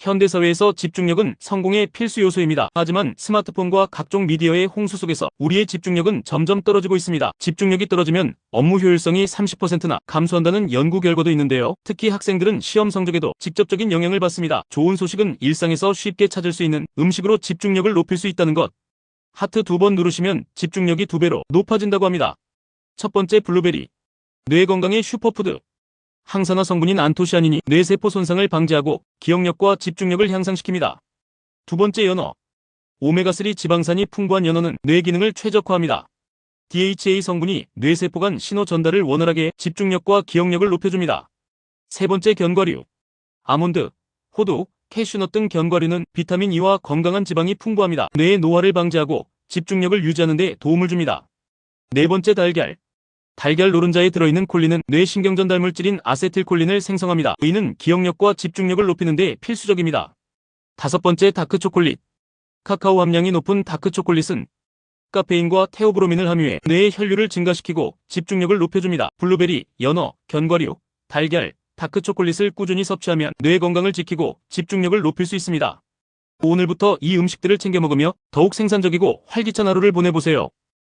현대사회에서 집중력은 성공의 필수 요소입니다. 하지만 스마트폰과 각종 미디어의 홍수 속에서 우리의 집중력은 점점 떨어지고 있습니다. 집중력이 떨어지면 업무 효율성이 30%나 감소한다는 연구 결과도 있는데요. 특히 학생들은 시험 성적에도 직접적인 영향을 받습니다. 좋은 소식은 일상에서 쉽게 찾을 수 있는 음식으로 집중력을 높일 수 있다는 것. 하트 두 번 누르시면 집중력이 두 배로 높아진다고 합니다. 첫 번째 블루베리. 뇌 건강의 슈퍼푸드. 항산화 성분인 안토시아닌이 뇌세포 손상을 방지하고 기억력과 집중력을 향상시킵니다. 두 번째 연어. 오메가3 지방산이 풍부한 연어는 뇌 기능을 최적화합니다. DHA 성분이 뇌세포 간 신호 전달을 원활하게 해 집중력과 기억력을 높여줍니다. 세 번째 견과류. 아몬드, 호두, 캐슈넛 등 견과류는 비타민 E와 건강한 지방이 풍부합니다. 뇌의 노화를 방지하고 집중력을 유지하는 데 도움을 줍니다. 네 번째 달걀. 달걀 노른자에 들어있는 콜린은 뇌신경전 달 물질인 아세틸콜린을 생성합니다. 이는 기억력과 집중력을 높이는 데 필수적입니다. 다섯 번째 다크초콜릿. 카카오 함량이 높은 다크초콜릿은 카페인과 테오브로민을 함유해 뇌의 혈류를 증가시키고 집중력을 높여줍니다. 블루베리, 연어, 견과류, 달걀, 다크초콜릿을 꾸준히 섭취하면 뇌 건강을 지키고 집중력을 높일 수 있습니다. 오늘부터 이 음식들을 챙겨 먹으며 더욱 생산적이고 활기찬 하루를 보내보세요.